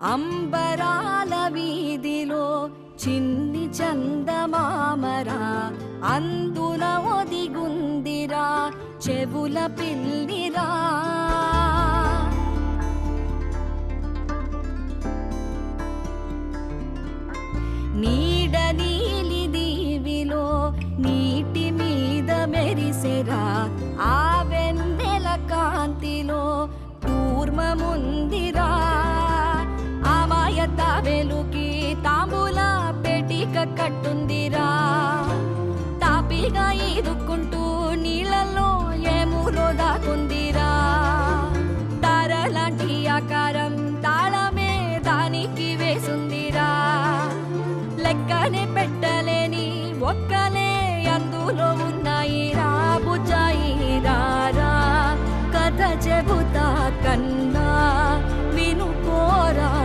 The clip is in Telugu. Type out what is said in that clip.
అంబరాల వీధిలో చిన్ని చందమామరా అందున ఒదిగుందిరా చెవుల పిల్లిరా. నీడ నీలి దీవిలో నీ కట్టుందిరా. తాపీగా ఈదుక్కుంటూ నీళ్ళల్లో ఏమూలో దాకుందిరా తారలాంటి ఆకారం తాళమే దానికి వేసుందిరా. లెక్కనే పెట్టలేని ఒక్కలే అందులో ఉన్నాయి రా బుజాయి కథ చెబుతా కన్నా